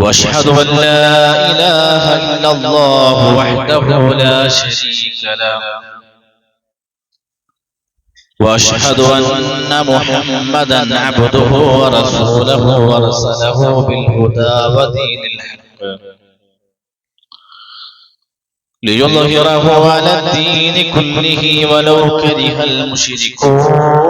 وأشهد أن لا إله إلا الله وحده لا شريك له. وأشهد أن محمدا عبده ورسوله ورسله بالهدى ودين الحق. ليظهره على الدين كله ولو كره المشركون.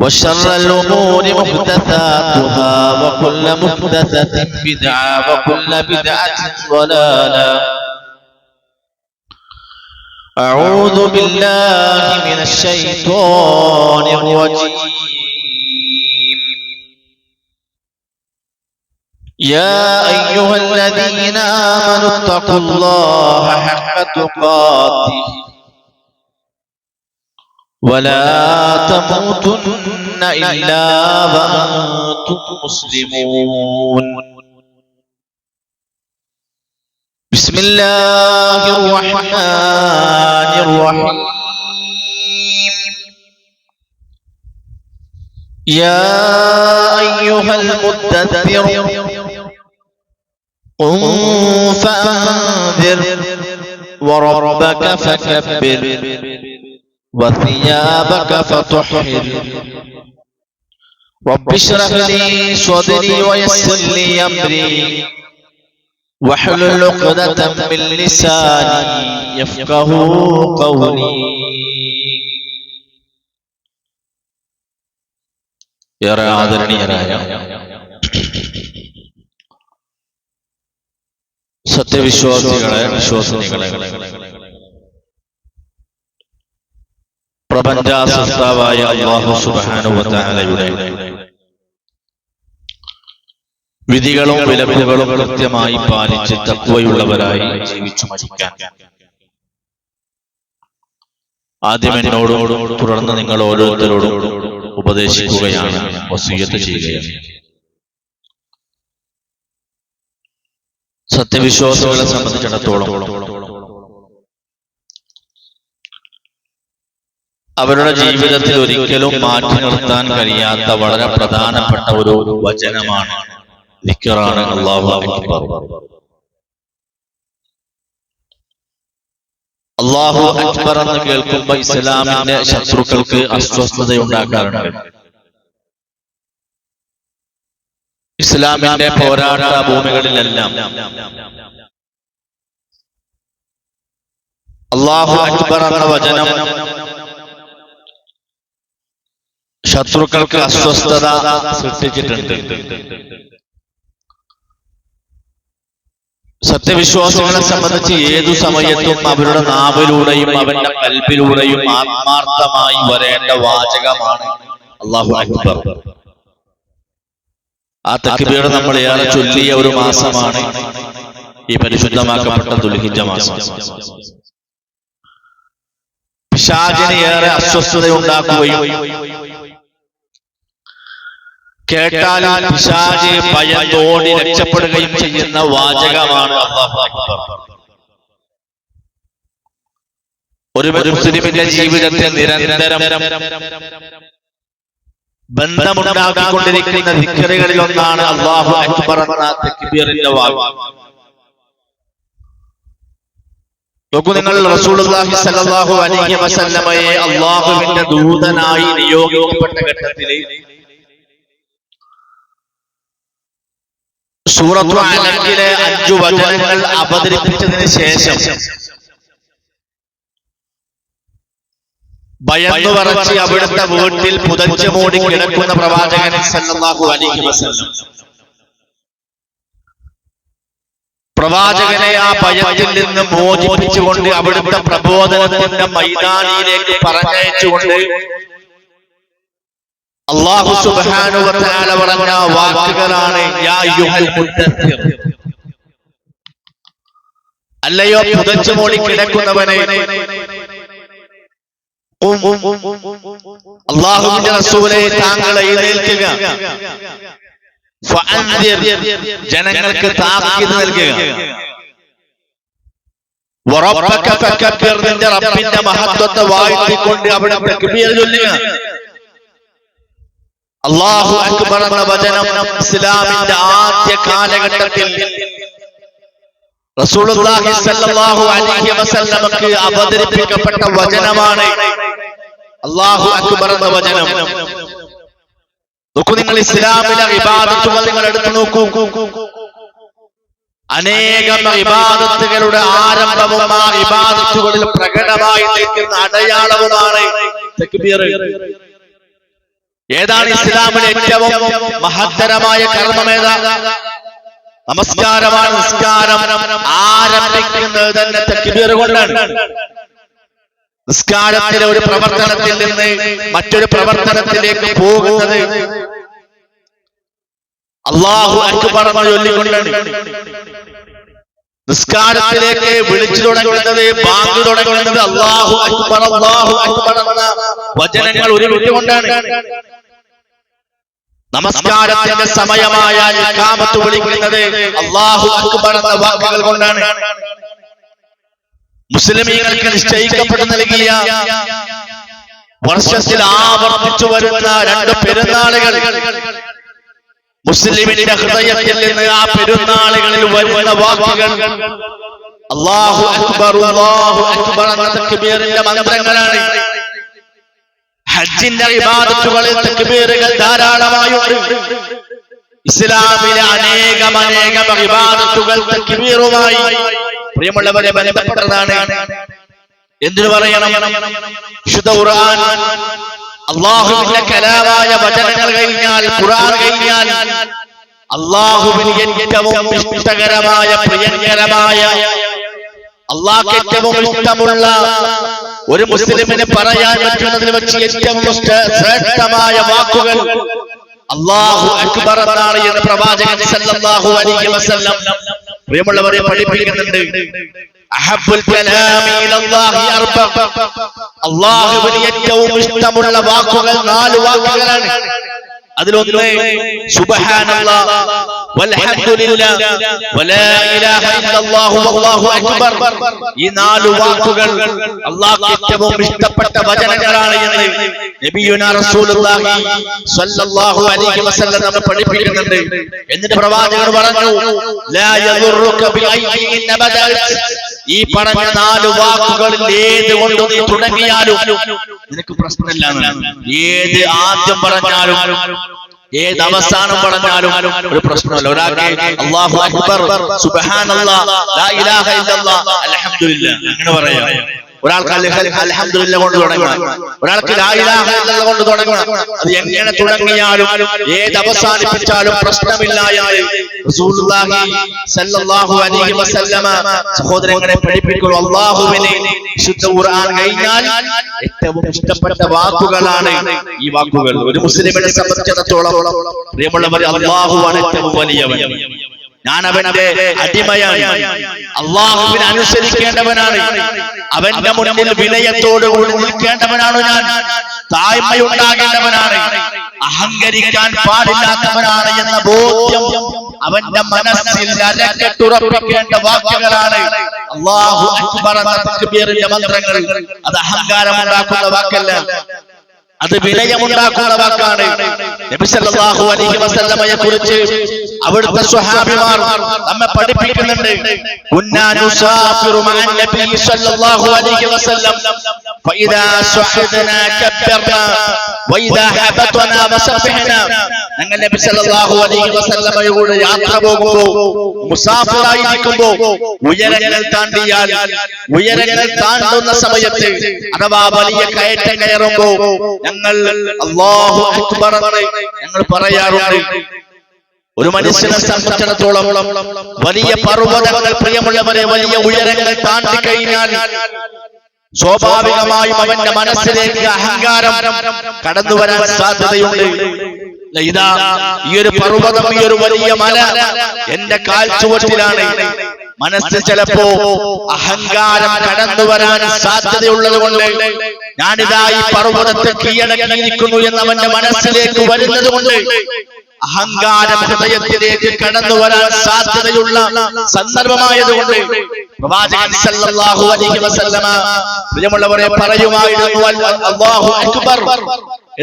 وشر الأمور محدثاتها وكل محدثة بدعة وكل بدعة ضلالة. أعوذ بالله من الشيطان الرجيم. يا أيها الذين آمنوا اتقوا الله حق تقاته. ولا تموتن إلا وأنتم مسلمون. بسم الله الرحمن الرحيم. يا أيها المدثر قم فأنذر وربك فكبر. وثيابك فطهر رب اشرح لي صدري ويسر لي امري واحلل عقدة من لساني يفقه قولي ഏറെ ആദരണീയരായ സത്യവിശ്വാസികളെ വിശ്വാസിനികളെ പ്രപഞ്ചാസൃഷ്ടാവായ അള്ളാഹു സുബാനുവത്താലയുടെ വിധികളും വിലക്കുകളും കൃത്യമായി പാലിച്ച് തത്വയുള്ളവരായി ജീവിച്ചു മരിക്കാൻ. ആദ്യം എന്നോടോട് തുടർന്ന് നിങ്ങൾ ഓരോരുത്തരോടും ഉപദേശിക്കുകയാണ് വസീയത്ത് ചെയ്യുകയാണ്. സത്യവിശ്വാസികളെ സംബന്ധിച്ചിടത്തോളം അവരുടെ ജീവിതത്തിൽ ഒരിക്കലും മാറ്റി നിർത്താൻ കഴിയാത്ത വളരെ പ്രധാനപ്പെട്ട ഒരു വചനമാണ് ലിക്കറാണ് അള്ളാഹു അക്ബർ. അള്ളാഹു അക്ബർ എന്ന് കേൾക്കുമ്പോ ഇസ്ലാമിന്റെ ശത്രുക്കൾക്ക് അസ്വസ്ഥത ഉണ്ടാക്കാറുണ്ട് ഇസ്ലാമിന്റെ പോരാട്ട ഭൂമികളിലെല്ലാം. അള്ളാഹു അക്ബർ എന്ന വചനം ശത്രുക്കൾക്ക് അസ്വസ്ഥത സൃഷ്ടിച്ചിട്ടുണ്ട്. സത്യവിശ്വാസികളെ സംബന്ധിച്ച് ഏതു സമയത്തും അവരുടെ നാവിലൂടെയും അവന്റെ കൽപ്പിലൂടെയും ആത്മാർത്ഥമായി വരേണ്ട വാചകമാണ് അള്ളാഹു അക്ബർ. ആ തക്ബീർ നമ്മൾ ഏറെ ചൊല്ലിയ ഒരു മാസമാണ് ഈ പരിശുദ്ധമാക്കപ്പെട്ട ദുൽഹിജ മാസം. പിശാചിന് ഏറെ അസ്വസ്ഥത ഉണ്ടാക്കുകയും കേട്ടാൽ പിശാജ് ഭയത്തോടി രക്ഷപ്പെടുകയും ചെയ്യുന്ന വാചകമാണ് ഒരു മുസ്ലിമിന്റെ ജീവിതത്തിൽ നിരന്തരം ബന്ധമുണ്ടാക്കിക്കൊണ്ടിരിക്കുന്ന ദിക്കറുകളിൽ ഒന്നാണ് അള്ളാഹു അക്ബർ എന്ന തക്ബീറിന്റെ വാക്ക്. നോക്കൂ നിങ്ങൾ റസൂലുള്ളാഹി സ്വല്ലല്ലാഹു അലൈഹി വസല്ലമയെ അള്ളാഹുവിന്റെ ദൂതനായി നിയോഗിക്കപ്പെട്ട ഘട്ടത്തിൽ സൂറത്തു അഞ്ചു വചനങ്ങൾ അവതരിപ്പിച്ചതിന് ശേഷം ഭയന്നു പറച്ച് അവിടുത്തെ വീട്ടിൽ പുതച്ചു മൂടി കിടക്കുന്ന പ്രവാചകൻ സല്ലല്ലാഹു അലൈഹി വസല്ലം. പ്രവാചകനെ ആ ഭയത്തിൽ നിന്ന് മോചിപ്പിച്ചുകൊണ്ട് അവിടുത്തെ പ്രബോധനത്തിന്റെ മൈതാനിയിലേക്ക് പറഞ്ഞയച്ചുകൊണ്ട് അള്ളാഹു തആല പറഞ്ഞ വാക്കുകളാണ് അല്ലയോ പുതച്ചു മോളി കിടക്കുന്നവനെ. അള്ളാഹുവിന്റെ റസൂലെ താങ്കൾ എഴുന്നേൽക്കുക. ഫഅൻദിർ. ജനങ്ങൾക്ക് താക്കീത് നൽകുക. റബ്ബിന്റെ മഹത്വത്തെ വാഴ്ത്തിക്കൊണ്ട് അവിടെ തക്ബീർ ചൊല്ലുക. അള്ളാഹു അക്ബർ എന്ന വചനം ഇസ്ലാമിന്റെ ആദ്യ കാലഘട്ടത്തിൽ റസൂലുള്ളാഹി സ്വല്ലല്ലാഹു അലൈഹി വസല്ലമക്ക് അവതരിപ്പിക്കപ്പെട്ട വചനമാണ് അള്ളാഹു അക്ബർ എന്ന വചനം. നോക്കൂ നിങ്ങൾ ഇസ്ലാമിലെ ഇബാദത്തുകൾ നിങ്ങൾ എടുത്തു നോക്കൂ. അനേകം ഇബാദത്തുകളുടെ ആരംഭവും ആ ഇബാദത്തുകളിൽ പ്രകടമായി നിൽക്കുന്ന അടയാളവുമാണ് തക്ബീർ. ഏതാണ് ഇസ്ലാമിലെ ഏറ്റവും മഹത്തരമായ കർമ്മമേത? നമസ്കാരമാണ് നിസ്കാരം. ആരംഭിക്കുന്നത് തന്നെ തക്ബീർ കൊണ്ടാണ്. നിസ്കാരത്തിലെ ഒരു പ്രവർത്തനത്തിൽ നിന്ന് മറ്റൊരു പ്രവർത്തനത്തിലേക്ക് പോകുന്നത് അള്ളാഹു അക്ബർ എന്ന് ചൊല്ലിക്കൊണ്ടാണ്. നിസ്കാരത്തിലേക്ക് വിളിച്ചു തുടങ്ങുന്നത് ബാങ്ക് തുടങ്ങുന്നത് അള്ളാഹു അക്ബർ അള്ളാഹു അക്ബർ എന്ന വചനങ്ങൾ ഉരുവിട്ടുകൊണ്ടാണ് നമസ്കാരത്തിന്റെ സമയമായ ഇഖാമത്ത് വിളിക്കുന്നത് അള്ളാഹു അക്ബർ എന്ന വാക്കുകൾ കൊണ്ടാണ്. മുസ്ലിമീങ്ങൾക്ക് നിശ്ചയിക്കപ്പെട്ടു നൽകിയ വർഷത്തിൽ ആവർത്തിച്ചു വരുന്ന രണ്ട് പെരുന്നാളുകൾ മുസ്ലിമിന്റെ ഹൃദയത്തിൽ നിന്ന് ആ പെരുന്നാളുകളിൽ വരുന്ന വാക്കുകൾ അള്ളാഹു അക്ബർ അള്ളാഹു അക്ബർ എന്ന തക്ബീറിന്റെ മന്ത്രങ്ങളാണ്. ഹജ്ജിന്റെ വിവാദത്തുകളിൽ തക്ബീറുകൾ ധാരാളമായുണ്ട്. ഇസ്ലാമിലെ അനേകം അനേകം വിവാദത്തുകൾ തക്ബീറുമായി പ്രിയമുള്ളവരെ ബന്ധപ്പെട്ടതാണ്. എന്തിനു പറയണം? ശുദ്ധ ഖുർആൻ അള്ളാഹുവിന്റെ കലാമായ വചനങ്ങൾ കഴിഞ്ഞാൽ ഖുർആൻ കഴിഞ്ഞാൽ അള്ളാഹുവിന് ഏറ്റവും ഇഷ്ടകരമായ പ്രിയങ്കരമായ അള്ളാഹ് ഏറ്റവും ഇഷ്ടമുള്ള ഒരു മുസ്ലിമിന് പറയാൻ പറ്റുന്നതിൽ വെച്ച് ഏറ്റവും ശ്രേഷ്ഠമായ വാക്കുകൾ അള്ളാഹു അക്ബർ എന്നാണ് എന്ന് പ്രവാചകൻ സല്ലല്ലാഹു അലൈഹി വസല്ലം പ്രിയമുള്ളവരെ പഠിപ്പിക്കുന്നുണ്ട്. അഹബ്ബുൽ കലാമി ഇലല്ലാഹി അർബ. അള്ളാഹുവിന് ഏറ്റവും ഇഷ്ടമുള്ള വാക്കുകൾ നാല് വാക്കുകളാണ്. അതിലൊന്ന് സുബ്ഹാനല്ലാഹ് വൽഹംദുലില്ലാ വലാ ഇലാഹ ഇല്ലല്ലാഹു വല്ലാഹു അക്ബർ. ഈ നാല് വാക്കുകൾ അല്ലാഹു ഏറ്റവും ഇഷ്ടപ്പെട്ട വചനങ്ങളാണ് എന്ന് നബിയുനാ റസൂലുള്ളാഹി സ്വല്ലല്ലാഹു അലൈഹി വസല്ലം നമ്മെ പഠിപ്പിക്കുന്നുണ്ട്. എന്നിട്ട് പ്രവാചകൻ പറഞ്ഞു ലാ യദുറുക ബിഅയ്യിൻ ബദഅത് ഈ പറഞ്ഞ നാല് വാക്കുകളിൽ ഏത് കൊണ്ട് നീ തുടങ്ങിയാലും നിനക്ക് പ്രശ്നമില്ല. ഏത് ആദ്യം പറഞ്ഞാലും ഏത് അവസാനം പറഞ്ഞാലും ഒരു പ്രശ്നമല്ല ഒരാൾക്ക് അള്ളാഹു അക്ബർ സുബ്ഹാനല്ലാഹ് ലാ ഇലാഹ ഇല്ലല്ലാഹ് അൽഹംദുലില്ലാഹ് അങ്ങനെ പറയാം ഒരാൾക്ക് അലഹദില്ല കൊണ്ട് തുടങ്ങണം ഒരാൾക്ക് കൊണ്ട് തുടങ്ങണം അത് എങ്ങനെ തുടങ്ങിയാലും ഏത് അവസാനിപ്പിച്ചാലും പ്രശ്നമില്ലായാലും സഹോദരങ്ങളെ പഠിപ്പിക്കുന്നു അള്ളാഹുവിനെ വിശുദ്ധ ഖുർആൻ കഴിഞ്ഞാൽ ഏറ്റവും ഇഷ്ടപ്പെട്ട വാക്കുകളാണ് ഈ വാക്കുകൾ. ഒരു മുസ്ലിമിനെ സംബന്ധിച്ചിടത്തോളം പ്രിയമുള്ളവർ അള്ളാഹുവാണ് ഏറ്റവും വലിയവൻ. ഞാൻ അവന്റെ അടിമയാണ്. അള്ളാഹുവിനെ അനുസരിക്കേണ്ടവനാണ്. അവന്റെ മുന്നിൽ വിനയത്തോടുകൂടി നിൽക്കേണ്ടവനാണ് ഞാൻ. താഴ്മയുണ്ടാകേണ്ടവനാണ്. അഹങ്കരിക്കാൻ പാടില്ലാത്തവനാണ് എന്ന ബോധ്യം അവന്റെ മനസ്സിൽ അരക്കെട്ടുറപ്പിക്കേണ്ട വാക്കുകളാണ് അള്ളാഹു അക്ബർ എന്ന തക്ബീറിന്റെ മന്ത്രങ്ങൾ. അത് അഹങ്കാരം ഉണ്ടാക്കുന്ന വാക്കല്ല. അത് വിനയമുണ്ടാക്കുന്ന വാക്കാണ്. വസല്ലമയെ കുറിച്ച് അവിടുത്തെ സ്വഹാബിമാർ നമ്മെ പഠിപ്പിക്കുന്നുണ്ട്. ഞങ്ങൾ നബി സല്ലല്ലാഹു അലൈഹി യാത്ര പോകുമ്പോൾ മുസാഫിറായിരിക്കുമ്പോൾ ഉയരങ്ങൾ താണ്ടിയാൽ ഉയരങ്ങൾ താണ്ടുന്ന സമയത്ത് അഥവാ വലിയ കയറ്റം കയറുമ്പോൾ ഞങ്ങൾ അള്ളാഹു അക്ബർ ഞങ്ങൾ പറയാറുണ്ട്. ഒരു മനുഷ്യനെ സംബന്ധിച്ചിടത്തോളം വലിയ പർവതങ്ങൾ പ്രിയമുള്ളവരെ വലിയ ഉയരങ്ങൾ താണ്ടി കഴിഞ്ഞാൽ സ്വാഭാവികമായും അവന്റെ മനസ്സിലേക്ക് അഹങ്കാരം കടന്നു വരാൻ സാധ്യതയുണ്ട്. ഇതാ ഈ ഒരു പർവതം ഈ ഒരു വലിയ മല എന്റെ കാൽച്ചുവട്ടിലാണ് മനസ്സ് മനസ്സിൽ ചിലപ്പോ അഹങ്കാരം കടന്നു വരാൻ സാധ്യതയുള്ളത് കൊണ്ട് ഞാനിതാ ഈ പർവതത്തെ കീഴടക്കിയിരിക്കുന്നു എന്ന് അവന്റെ മനസ്സിലേക്ക് വരുന്നത് കൊണ്ട് അഹങ്കാരം ഹൃദയത്തിലേക്ക് കടന്നു വരാൻ സാധ്യതയുള്ള സന്ദർഭമായതുകൊണ്ട് പ്രവാചകൻ സല്ലല്ലാഹു അലൈഹി വസല്ലമ പ്രിയമുള്ളവരെ പറയുമായിരുന്നു അല്ലാഹു അക്ബർ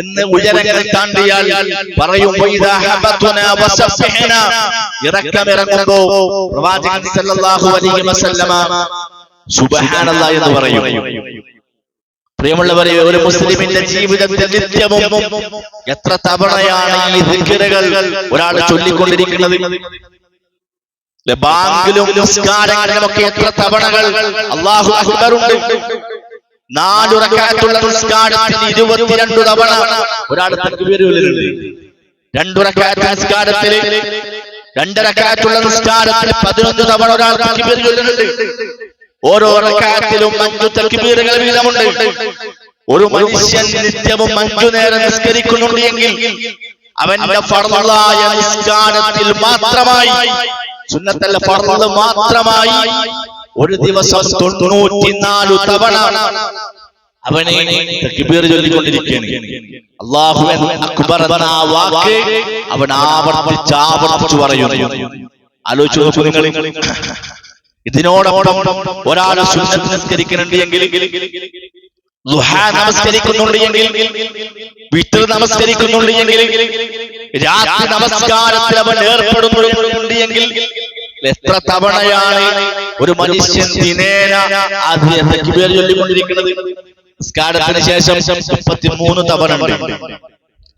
എന്ന് ഉയരങ്ങൾ താണ്ടിയാൽ പറയും ഇറക്കമിറങ്ങുമ്പോ പ്രവാചകൻ സല്ലല്ലാഹു അലൈഹി വസല്ലമ സുബ്ഹാനല്ലാഹ് എന്ന് പറയും. പ്രിയമുള്ളവരെ ഒരു മുസ്ലിമിന്റെ ജീവിതത്തിൽ നിത്യവും എത്ര തവണയാണ് ഈ ദിക്റുകൾ ഒരാൾ ചൊല്ലിക്കൊണ്ടിരിക്കുന്നത്? ബാങ്കിലും നിസ്കാരങ്ങളിലുമൊക്കെ എത്ര തവണകൾ അള്ളാഹു അക്ബറുണ്ട്? നാലു റക്കാത്തുള്ള നിസ്കാരത്തിൽ ഇരുപത്തിരണ്ടു തവണ ഒരാൾ തക്കുപേരുകളിലുണ്ട് ചൊല്ലലുണ്ട് രണ്ടു റക്കാത്ത് നിസ്കാരത്തിൽ രണ്ടരക്കാത്തുള്ള നിസ്കാരത്തിൽ പതിനൊന്ന് തവണ ഒരാൾ ചൊല്ലുന്നുണ്ട്. ഓരോ റക്കാത്തിലും അഞ്ചു തക്ബീറുകൾ വീതമുണ്ട് ഒരു മനുഷ്യൻ നിത്യവും അഞ്ചു നേരം നിസ്കരിക്കുന്നുണ്ട് എങ്കിൽ അവന്റെ ഫർളായ നിസ്കാരത്തിൽ മാത്രമായി സുന്നത്തല്ല ഫർൾ മാത്രമായി ഒരു ദിവസം തൊണ്ണൂറ്റിനാലു തവണ അവനെ തക്ബീർ ചൊല്ലിക്കൊണ്ടിരിക്കുകയാണ്. അള്ളാഹു അക്ബർ എന്ന വാക്ക് അവൻ ആവർത്തിച്ച് ആവർത്തിച്ചു പറയുന്നു. ആലോചിച്ചു നോക്കൂ നിങ്ങൾ. ഇതിനോടൊപ്പം ഒരാൾ നമസ്കരിക്കുന്നുണ്ട് എങ്കിൽ വിട്ടർ നമസ്കരിക്കുന്നുണ്ട് രാത്രി നമസ്കാരത്തിൽ അവൻ ഏർപ്പെടുന്നുണ്ട് എത്ര തവണയാണ് ഒരു മനുഷ്യൻ ദിനേന തക്ബീർ ചൊല്ലിക്കൊണ്ടിരിക്കുന്നത്? നിസ്കാരത്തിന് ശേഷം മുപ്പത്തിമൂന്ന് തവണ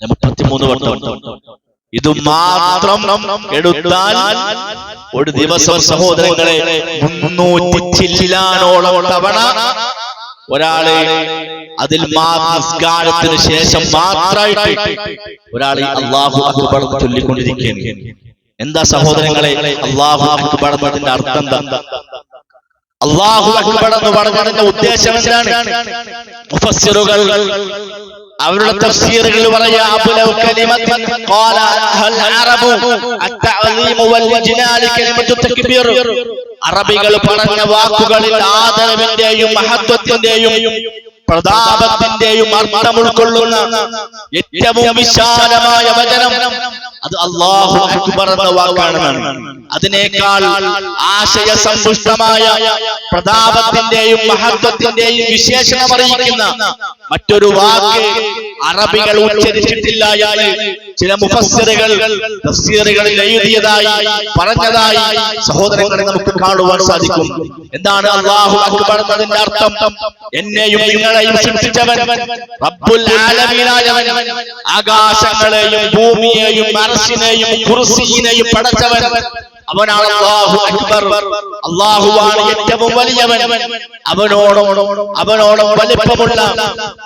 മുപ്പത്തിമൂന്ന് വട്ടം. ഇത് മാത്രം എടുത്താൽ ഒരു ദിവസം സഹോദരങ്ങളെ മുന്നൂറ്റി ചില്ലാനോളം തവണ ഒരാളെ അതിൽ മാസ്കാരത്തിന് ശേഷം മാത്രമായിട്ട് ഒരാൾ അള്ളാഹു അക്ബർ ചൊല്ലിക്കൊണ്ടിരിക്കുകയാണ്. എന്താ സഹോദരങ്ങളെ? അള്ളാഹു അക്ബർ എന്നതിന്റെ അർത്ഥം എന്താ? അള്ളാഹു അക്ബർ എന്ന് പറഞ്ഞതിന്റെ ഉദ്ദേശം എന്താണ്? മുഫസ്സിറുകൾ അവരുടെ തഫ്സീറുകൾ പറയാ അബ്ലൗ കലിമത്തിൻ ഖാല അൽ അറബു അത്തഅലീമു വൽ ഇജ്ലാൽ കലിമത്തു അറബികൾ പറഞ്ഞ വാക്കുകളിൽ ആദരവിന്റെയും മഹത്വത്തിന്റെയും പ്രതാപത്തിന്റെയും അർത്ഥം ഉൾക്കൊള്ളുന്ന ഏറ്റവും വിശാലമായ വചനം അത് അള്ളാഹു അക്ബർ എന്ന വാക്കാണെന്നാണ് അതിനേക്കാൾ ആശയ സമ്പുഷ്ടമായ പ്രതാപത്തിന്റെയും മഹത്വത്തിന്റെയും വിശേഷണം അറിയിക്കുന്ന മറ്റൊരു വാക്ക് അറബികൾ ഉച്ചരിച്ചിട്ടില്ല എന്ന് ചില മുഫസ്സിറുകൾ തഫ്സീറുകളിൽ എഴുതിയതായി പറഞ്ഞതായി സഹോദരങ്ങളെ നമുക്ക് കാണുവാൻ സാധിക്കും. എന്താണ് അള്ളാഹു അക്ബർ എന്നതിന്റെ അർത്ഥം? എന്നെയും നിങ്ങളെയും സൃഷ്ടിച്ചവൻ റബ്ബുൽ ആലമീനായവൻ. ആകാശങ്ങളെയും ഭൂമിയെയും അർശിനെയും കുർസിനെയും പടച്ചവൻ. അക്ബർ. അള്ളാഹുവാണ് ഏറ്റവും വലിയവൻ. അവനോടോ അവനോടോ വലിപ്പമുള്ള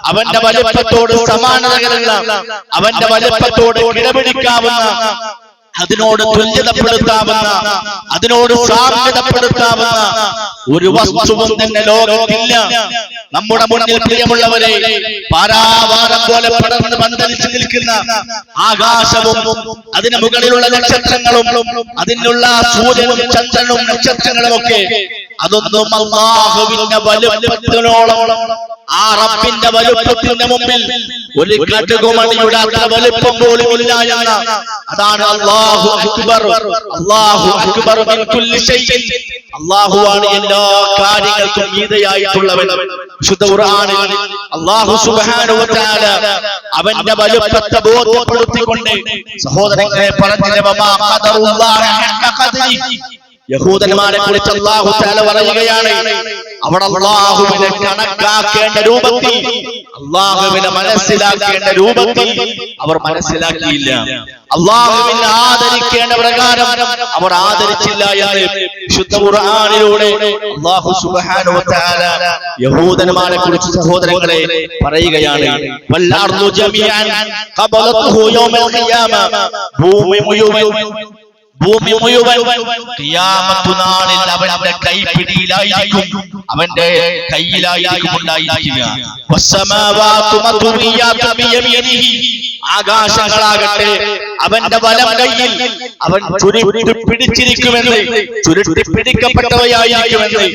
അവന്റെ വലിപ്പത്തോട് സമാനതകളുള്ള അവന്റെ വലിപ്പത്തോട് കിടപിടിക്കാവുന്ന അതിനോട് തുല്യതപ്പെടുത്താവുന്ന അതിനോട് സാമ്യതപ്പെടുത്താവുന്ന ഒരു വസ്തുവും തന്നെ ലോകത്തില്ല. നമ്മുടെ മുന്നിൽ പ്രിയമുള്ളവരെ പാരാവാരം പോലെ പടർന്ന് പന്തലിച്ചു നിൽക്കുന്ന ആകാശവും അതിന് മുകളിലുള്ള നക്ഷത്രങ്ങളും അതിനുള്ള സൂര്യനും ചന്ദ്രനും നക്ഷത്രങ്ങളും ഒക്കെ അതൊന്നും അള്ളാഹുവിന്റെ വലുപ്പത്തിനോളം ആ റബ്ബിന്റെ വലുപ്പത്തിന്റെ മുമ്പിൽ ഒരു കടുകുമണിയുടെ അത്ര വലുപ്പം പോലും ഇല്ല അതാണ് അള്ളാഹു അക്ബർ. അള്ളാഹു അക്ബർ അള്ളാഹുവാണ് എല്ലാ കാര്യങ്ങൾക്കും ഗീതയായിട്ടുള്ളവൻ. വിശുദ്ധ ഖുർആനിൽ അള്ളാഹു സുബ്ഹാനഹു വ തആല അവന്റെ വലുപ്പത്തെ ബോധ്യപ്പെടുത്തിക്കൊണ്ട് സഹോദരങ്ങളെ പറഞ്ഞില്ലേ യഹൂദന്മാരെ കുറിച്ച് അള്ളാഹു തആല പറയുകയാണ് അവിടെ അള്ളാഹുവിനെ കണക്കാക്കേണ്ട രൂപത്തിൽ അള്ളാഹുവിനെ മനസ്സിലാക്കേണ്ട രൂപത്തിൽ അവർ മനസ്സിലാക്കിയില്ല. അള്ളാഹുവിനെ ആദരിക്കേണ്ട പ്രകാരം അവർ ആദരിച്ചില്ല എന്ന് വിശുദ്ധ ഖുർആനിലൂടെ അള്ളാഹു സുബ്ഹാനഹു വ തആല യഹൂദന്മാരെ കുറിച്ച് സഹോദരങ്ങളെ പറയുകയാണ്. വല്ലാർദു ജമീഅൻ ഖബലതുഹു യൗമൽ ഖിയാമ. ഭൂമി മുഴുവൻ ഭൂമി മുഴുവൻ നാളിൽ അവന്റെ കൈപ്പിടിയിലായിരിക്കും അവന്റെ കയ്യിലായിരിക്കും ഉണ്ടായിരിക്കുക. ആകാശങ്ങളാകട്ടെ അവന്റെ വലം കയ്യിൽ അവൻ ചുരുട്ടി പിടിച്ചിരിക്കുമെന്ന് ചുരുട്ടി പിടിക്കപ്പെട്ടവയായിരിക്കുമെന്ന്.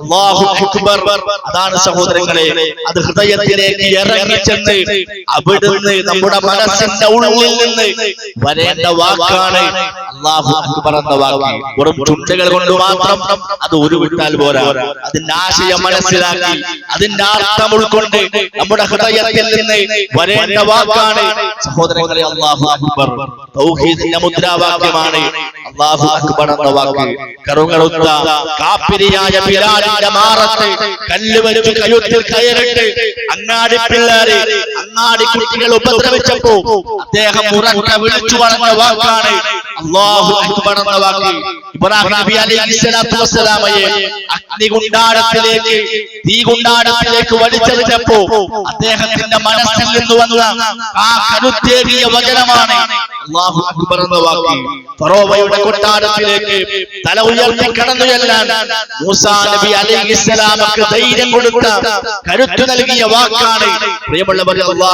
അല്ലാഹു അക്ബർ. അതാണ് സഹോദരങ്ങളെ അത് ഹൃദയത്തിലേക്ക് ഇറങ്ങിച്ചെന്ന് അവിടുന്ന് നമ്മുടെ മനസ്സിന്റെ ഉള്ളിൽ നിന്ന് വരേണ്ട വാക്കാണ് അള്ളാഹു അക്ബർ എന്ന വാക്ക്. വെറും ചുണ്ടുകൾ കൊണ്ട് മാത്രം അത് ഉരുവിട്ടാൽ പോരാ. അതിന്റെ ആശയം മനസ്സിലാക്കി. അതിന്റെ അർത്ഥം ഉൾക്കൊണ്ട് നമ്മുടെ ഹൃദയത്തിൽ നിന്ന് വരേണ്ട വാക്കാണ് സഹോദരങ്ങളെ അള്ളാഹു അക്ബർ. തൗഹീദിന്റെ മുദ്രാവാക്യമാണ് അള്ളാഹു അക്ബർ എന്ന വാക്ക്. കറുകളുത്ത കാപ്പിരിയായ ബിലാലിന്റെ മാറത്ത് കല്ല് വെച്ച് കയറിട്ട് അങ്ങാടി പിള്ളേര് അങ്ങാടി കുട്ടികൾ ഉപദ്രവിച്ചപ്പോ അദ്ദേഹം ഉറക്കെ വിളിച്ചു പറഞ്ഞ വാക്കാണ് അള്ളാഹു അക്ബർ എന്ന വാക്ക് ഇബ്രാഹിം നബി അലൈഹി സ്വലാത്തു വസ്സലാമയെ അഗ്നികുണ്ടാരത്തിലേക്ക് തീകുണ്ടാരത്തിലേക്ക് വലിച്ചെറിഞ്ഞപ്പോ അദ്ദേഹത്തിന്റെ മനസ്സിൽ നിന്ന് വന്ന ആ കരുത്തേറിയ വചനമാണ്. അള്ളാഹു അക്ബർ എന്ന കൊട്ടാരത്തിലേക്ക് തല ഉയർത്തി നബി ധൈര്യം കൊടുത്ത വാക്കാണ്. വിപ്ലവങ്ങൾക്ക് എന്ന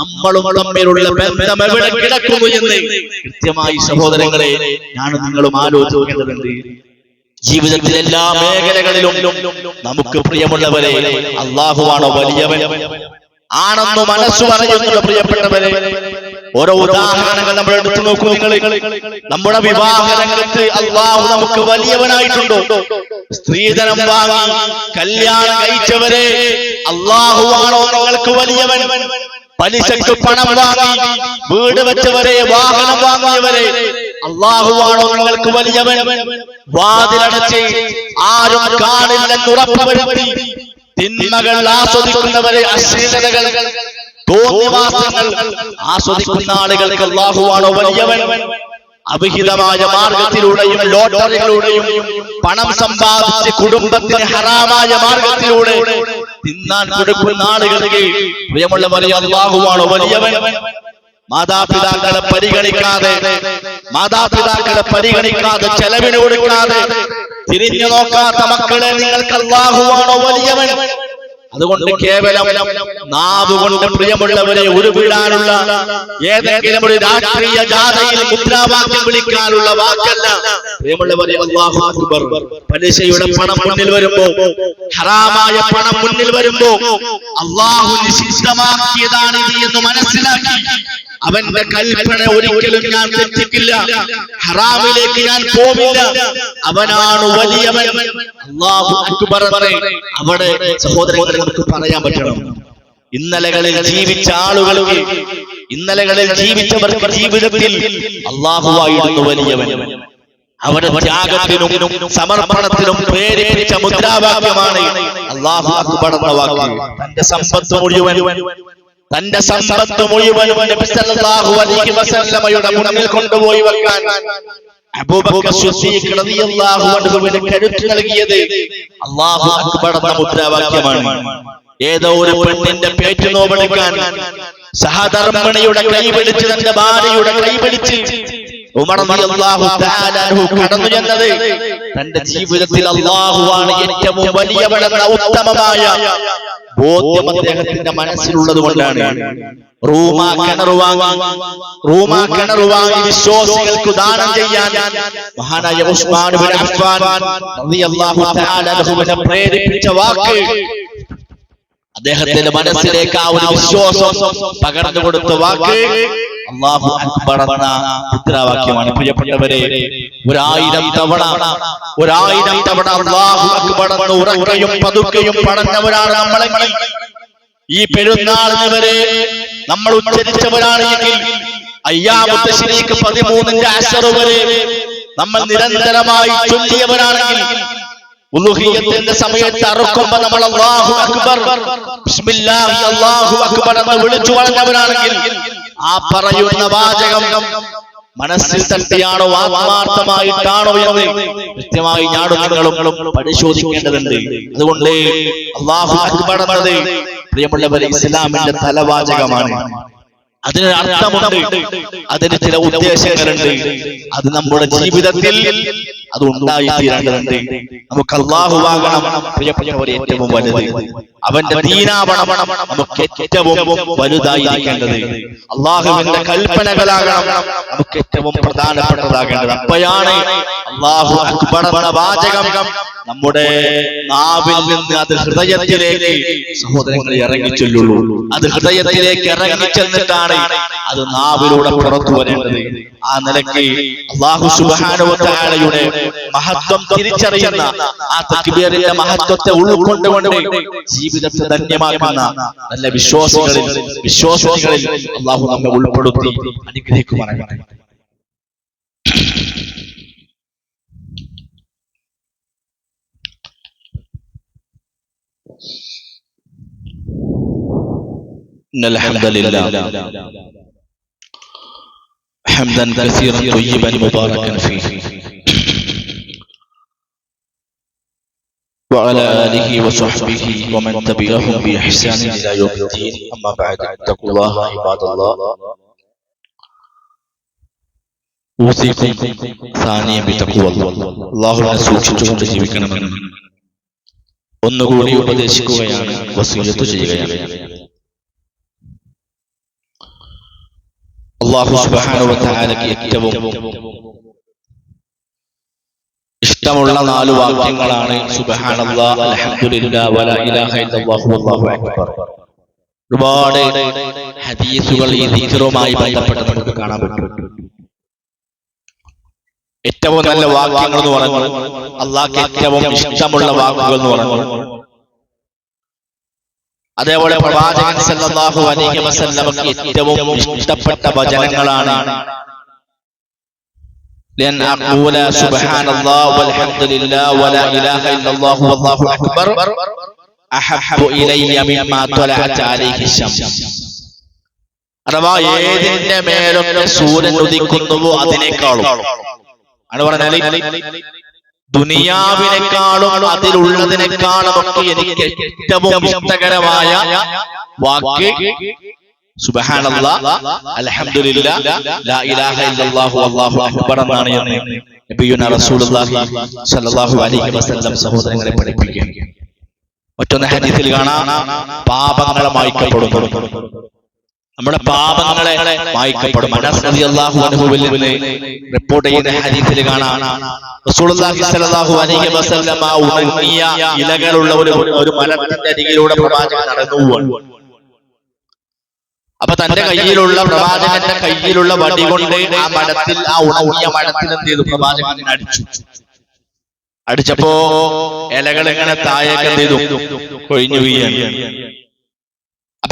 നമ്മളും തമ്മിലുള്ള ബന്ധം എവിടെ കിടക്കുന്നു എന്ന് കൃത്യമായി സഹോദരങ്ങളെ ഞാൻ നിങ്ങളും ആലോചിക്കേണ്ടതുണ്ട്. ജീവിതത്തിലെ എല്ലാ മേഖലകളിലും നമുക്ക് പ്രിയമുള്ളവരെ അള്ളാഹുവാണോ വലിയവൻ. ആണെന്ന് മനസ്സ് പറയുന്നത് പ്രിയപ്പെട്ടവരെ. ഓരോ ഉദാഹരണങ്ങൾ നമ്മൾ എടുത്തു നോക്കൂ നിങ്ങൾ നമ്മുടെ വിവാഹ രംഗത്ത് അള്ളാഹു നമുക്ക് വലിയവനായിട്ടുണ്ടോ. സ്ത്രീധനം വാങ്ങി കല്യാണം കഴിച്ചവരെ അള്ളാഹുവാണോ നിങ്ങൾക്ക് വലിയവൻ? പലിശക്ക് പണം വാങ്ങി വീട് വെച്ചവരെ വാഹനം വാങ്ങിയവരെ അള്ളാഹുവാണോ നിങ്ങൾക്ക് വലിയവൻ വാതിലടച്ച് ആരും കാണില്ലെന്ന് ഉറപ്പുവരുത്തി തിന്മകൾ ആസ്വദിക്കുന്നവരെ അശ്ലീലതകൾ തോന്നിവാസങ്ങൾ ആസ്വദിക്കുന്ന ആളുകൾക്ക് അള്ളാഹുവാണോ വലിയവൻ അവിഹിതമായ മാർഗത്തിലൂടെയും ലോട്ടറികളിലൂടെയും പണം സമ്പാദിച്ച് കുടുംബത്തിന് ഹറാമായ മാർഗത്തിലൂടെ തിന്നാൻ കൊടുക്കുന്ന ആളുകൾക്ക് പ്രിയമുള്ളവരെ അള്ളാഹുവാണോ വലിയവൻ മാതാപിതാക്കളെ പരിഗണിക്കാതെ മാതാപിതാക്കളെ പരിഗണിക്കാതെ ചെലവിന് കൊടുക്കാതെ തിരിഞ്ഞു നോക്കാത്ത മക്കളെ നിങ്ങൾക്ക് അള്ളാഹുവാണോ വലിയവൻ? അതുകൊണ്ട് കേവലം നാവ് കൊണ്ട് പ്രിയമുള്ളവരെ ഉരുവിടാനുള്ള ഏതെങ്കിലും ഒരു രാഷ്ട്രീയ ജാഥയിൽ മുദ്രാവാക്യം വിളിക്കാനുള്ള വാക്കല്ല. പ്രിയമുള്ളവരെ പലിശയുടെ പണം മുന്നിൽ വരുമ്പോ ഹറാമായ പണം മുന്നിൽ വരുമ്പോ അള്ളാഹു നിശിഷ്ടമാക്കിയതാണ് ഇത് എന്ന് മനസ്സിലാക്കി. അവന്റെ കൽപ്പന ഒരിക്കലും ഞാൻ തെറ്റിക്കില്ല. ഹറാമിലേക്ക് ഞാൻ പോവില്ല. അവനാണ് വലിയവൻ. അള്ളാഹു അക്ബർ അവിടെ സഹോദരങ്ങൾക്ക് നമുക്ക് പറയാൻ പറ്റണം. ഇന്നലകളിൽ ജീവിച്ച ആളുകൾക്ക് ഇന്നലകളിൽ ജീവിച്ചവർക്ക് ജീവിതത്തിൽ അള്ളാഹുവായിരുന്നു വലിയവൻ. അവരുടെ ത്യാഗത്തിനും സമർപ്പണത്തിനും പ്രേരിപ്പിച്ച മുദ്രാവാക്യമാണ് അള്ളാഹു അക്ബർ എന്ന വാക്ക്. തന്റെ സമ്പത്ത് മുഴുവൻ തന്റെ സമ്പത്ത് മുഴുവനും മുന്നിൽ കൊണ്ടുപോയി വെക്കാൻ അബൂബക്കർ എന്ന മുദ്രാവാക്യമാണ്. ഏതോ ഒരു പെണ്ണിന്റെ പേറ്റ് നോവെടുക്കാൻ സഹധർമ്മണിയുടെ കൈ പിടിച്ച് തന്റെ ഭാര്യയുടെ കൈ കടന്നു ചെന്നത്. തന്റെ ജീവിതത്തിൽ അല്ലാഹുവാണ് ഏറ്റവും വലിയവനെന്ന ഉത്തമമായ ബോധ്യം അദ്ദേഹത്തിന്റെ മനസ്സിലുള്ളത് കൊണ്ടാണ്. റൂമ കിണർ വാങ്ങി. റൂമ കിണർ വാങ്ങി വിശ്വാസികൾക്ക് ദാനം ചെയ്യാൻ മഹാനായ ഉസ്മാൻ പ്രേരിപ്പിച്ച വാക്ക് അദ്ദേഹത്തിന്റെ മനസ്സിലേക്ക് ആ ഒരു വിശ്വാസം പകർന്നു കൊടുത്ത വാക്ക് അള്ളാഹു അക്ബർ എന്ന മുദ്രാവാക്യമാണ് പ്രിയപ്പെട്ടവരെ ഒരായിരം തവണ ഒരായിരം തവണ അള്ളാഹു അക്ബർ എന്ന് ഉറക്കയും പതുക്കയും പറഞ്ഞവരാണ് നമ്മളെങ്കിൽ ഈ പെരുന്നാളിന് വരെ നമ്മൾ ഉച്ചരിച്ചവരാണെങ്കിൽ അയ്യാമത്തെ ശരിക്ക് പതിമൂന്നിന്റെ അശറ് വരെ നമ്മൾ നിരന്തരമായി ചൊല്ലിയവരാണെങ്കിൽ ഉലുഹിയത്തിന്റെ സമയത്ത് അറുക്കുമ്പോ നമ്മൾ അല്ലാഹു അക്ബർ. ബിസ്മില്ലാഹി അല്ലാഹു അക്ബർ എന്ന് വിളിച്ചു പറഞ്ഞവരാണെങ്കിൽ ആ പറയുന്ന വാചകം മനസ്സിൽ തട്ടിയാണോ ആത്മാർത്ഥമായിട്ടാണോ എന്ന് കൃത്യമായി ഞാനും നിങ്ങളും പരിശോധിക്കേണ്ടതുണ്ട്. അതുകൊണ്ട് അള്ളാഹു അക്ബർ എന്നത് പ്രിയമുള്ളവരെ ഇസ്ലാമിന്റെ തലവാചകമാണ്. അതിന് അർത്ഥമുണ്ട്. അതിന് ചില ഉദ്ദേശങ്ങളുണ്ട്. അത് നമ്മുടെ ജീവിതത്തിൽ അത് ഉണ്ടായി തീരേണ്ടതുണ്ട് നമുക്ക് അള്ളാഹുവാകണം പ്രിയപ്പെട്ടവരെ ഏറ്റവും വലുത്. അവന്റെ ദീനാവണം നമുക്ക് ഏറ്റവും വലുതായിരിക്കേണ്ടത്. അള്ളാഹുവിന്റെ കൽപ്പനകളാകണം. നമുക്ക് ഏറ്റവും പ്രധാനപ്പെട്ടതാകേണ്ടത് അപ്പോഴാണ് അള്ളാഹു അക്ബർ എന്ന വാചകം. നമ്മുടെ നാവിൽ നിന്ന് അത് ഹൃദയത്തിലേക്ക് സഹോദരങ്ങൾ ഇറങ്ങിച്ചൊല്ലുള്ളൂ. അത് ഹൃദയത്തിലേക്ക് ഇറങ്ങി ഇറങ്ങിച്ചെന്നിട്ടാണ് അത് നാവിലൂടെ പുറത്തു വരേണ്ടത്. ആ നിലയ്ക്ക് അള്ളാഹു സുബാനുവത്താലയുടെ മഹത്വം തിരിച്ചറിയുന്ന ആ തക്ബീറിന്റെ മഹത്വത്തെ ഉൾക്കൊണ്ടുകൊണ്ട് ജീവിതത്തെ ധന്യമാക്കുന്ന നല്ല വിശ്വാസികളിൽ വിശ്വാസികളിൽ അള്ളാഹു നമ്മെ ഉൾപ്പെടുത്തി അനുഗ്രഹിക്കുമാറാകട്ടെ. إن الحمد لله حمدا كثيرا طيبا مباركا فيه وعلى آله وصحبه ومن تبعهم بإحسان إلى يوم الدين أما بعد اتقوا الله عباد الله أوصيكم ثانيا بتقوى الله الله സൂക്ഷിച്ചുകൊണ്ട് ജീവിക്കണമെന്ന് ഒന്നുകൂടി ഉപദേശിക്കുകയാണ് വസീയത്ത് ചെയ്യുകയാണ് അള്ളാഹു സുബാനുവത്താലയ്ക്ക് ഏറ്റവും ഇഷ്ടമുള്ള നാല് വാക്യങ്ങളാണ് ഒരുപാട് ഹദീസുകൾ ഈ ദിക്റുമായി ബന്ധപ്പെട്ട് നമുക്ക് കാണാൻ പറ്റും. ഏറ്റവും നല്ല വാക്യങ്ങൾ എന്ന് പറഞ്ഞു അള്ളാഹ് ഏറ്റവും ഇഷ്ടമുള്ള വാക്കുകൾ എന്ന് പറഞ്ഞു അതേപോലെ പ്രവാചകൻ സല്ലല്ലാഹു അലൈഹി വസല്ലമക്ക് ഏറ്റവും ഇഷ്ടപ്പെട്ട വചനങ്ങളാണ് لأن أقول سبحان الله والحمد لله ولا إله إلا الله والله أكبر أحب إلي مما طلعت عليه الشمس അഥവാ ഏതിന്റെ മേലൊക്കെ സൂര്യൻ ഉദിക്കുന്നുവോ അതിനേക്കാളും ആണ് പറഞ്ഞാൽ ദുനിയാവിനേക്കാളും അതിലുള്ളതിനേക്കാളും ഒക്കെ എനിക്ക് ഏറ്റവും ഇഷ്ടകരമായ വാക്ക് സുബഹാനല്ലാ അൽഹംദുലില്ലാ ലാ ഇലാഹ ഇല്ലല്ലാഹു അല്ലാഹു അക്ബർ എന്നാണ് എന്ന് റസൂലുള്ളാഹി സ്വല്ലല്ലാഹു അലൈഹി വസല്ലം സഹോദരങ്ങളെ പഠിപ്പിക്കുക മറ്റൊന്ന് ഹദീസിൽ കാണാം പാപങ്ങളെ മായ്ക്കപ്പെടുന്നു. നമ്മുടെ പാപങ്ങളെ വായിക്കപ്പെടും അനസ് റളിയല്ലാഹു അൻഹുവിൽ നിന്ന് റിപ്പോർട്ട് ചെയ്യുന്ന ഹദീസിൽ കാണാം. ഉണങ്ങിയ ഇലകളുള്ള ഒരു ഒരു മരത്തിന്റെ അരികിലൂടെ പ്രവാചകൻ നടന്നു പോവാണ്. അപ്പൊ തന്റെ കയ്യിലുള്ള പ്രവാചകന്റെ കയ്യിലുള്ള വടി കൊണ്ട് ആ മരത്തിൽ ആ ഉണങ്ങിയ മരത്തിൽ എന്ത് ചെയ്തു? പ്രവാചകൻ അടിച്ചു. അടിച്ചപ്പോ ഇലകൾ ഇങ്ങനെ താഴേക്ക് എന്ത് ചെയ്തു? കൊഴിഞ്ഞു വീഴാണ്.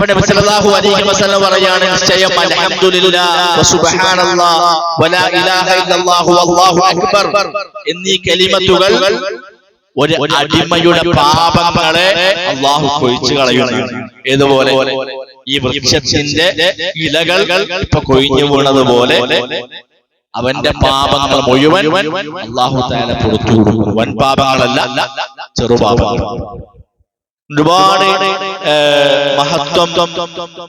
അപ്പൊ നബി സല്ലല്ലാഹു അലൈഹി വസല്ലം പറയാണ് നിശ്ചയം അൽഹംദുലില്ലാ വസുബ്ഹാനല്ലാഹ് വലാ ഇലാഹ ഇല്ലല്ലാഹു വല്ലാഹു അക്ബർ. എന്നീ കലിമത്തുകൾ ഒരു അടിമയുടെ പാപങ്ങളെ അള്ളാഹു കൊഴിച്ചു കളയുന്നു. ഇതുപോലെ ഈ വൃക്ഷത്തിന്റെ ഇലകൾ ഇപ്പൊ കൊഴിഞ്ഞു വീണതുപോലെ അവന്റെ പാപങ്ങൾ മുഴുവൻ അള്ളാഹു താല പുറത്തു കൊടുക്കും വൻ പാപങ്ങളല്ല ചെറുപാപങ്ങൾ ഒരുപാട് മഹത്വം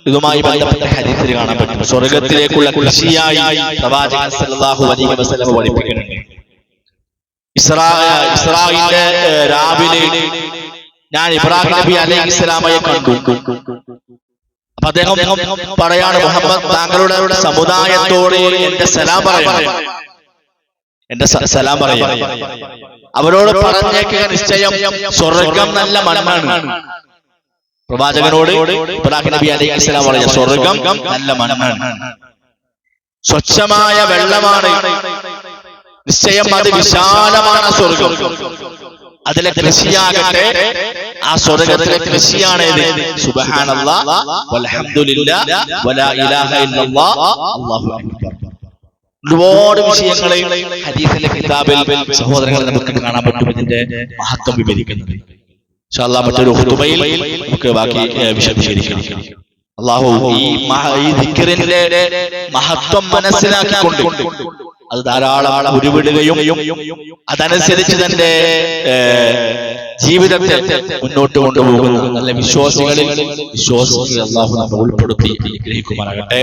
ഇതുമായി ബന്ധപ്പെട്ട ഹദീസിൽ കാണാൻ പറ്റും. സ്വർഗത്തിലേക്കുള്ള കൃഷിയായി പ്രവാചകൻ സല്ലല്ലാഹു അലൈഹി വസല്ലം പഠിപ്പിക്കുന്നുണ്ട് ഇസ്രാ ഇസ്രായിന്റെ രാവിലെ ഞാൻ ഇബ്രാഹിം നബി അലൈഹി ഇസ്ലാമയെ കണ്ടു. അപ്പൊ അദ്ദേഹം പറയാണ് മുഹമ്മദ് താങ്കളുടെ സമുദായത്തോട് എന്റെ സലാം പറയണം. എന്റെ സലാം പറയാം. അവരോട് പറഞ്ഞേക്കുക നിശ്ചയം. സ്വർഗം നല്ല മണ്ണാണ്. പ്രവാചകനോട് ഇബ്രാഹിം നബി അലൈഹി സ്വലാം പറയാം സ്വർഗം നല്ല മണ്ണാണ്. സ്വച്ഛമായ വെള്ളമാണ്. നിശ്ചയം അത് വിശാലമാണ് സ്വർഗം. അതിലെ കൃഷിയാകട്ടെ ആ സ്വർഗത്തിലെ കൃഷിയാണ് സുബഹാനുള്ള വൽഹംദുലില്ലാ വലാ ഇലാഹ അല്ലാഹു അക്ബർ. ഒരുപാട് വിഷയങ്ങളെ ഹരീസിലെ കിതാബിൽ സഹോദരങ്ങളെ നമുക്ക് കാണാൻ പറ്റും ഇതിന്റെ മഹത്വം വിവരിക്കുന്നത് മറ്റൊരു ഹുതുബയിൽ നമുക്ക് ബാക്കി ഏഹ്, വിശദീകരിക്കാം. അള്ളാഹു ഈ മഹത്വം മനസ്സിലാക്കിക്കൊണ്ട് അത് ധാരാളം ഉരുവിടുകയും അതനുസരിച്ച് തന്റെ ജീവിതത്തെ മുന്നോട്ട് കൊണ്ടുപോകുന്നു നല്ല വിശ്വാസികളിൽ വിശ്വാസികളിൽ അള്ളാഹു നമ്മൾ ഉൾപ്പെടുത്തി അനുഗ്രഹിക്കുമാറാകട്ടെ.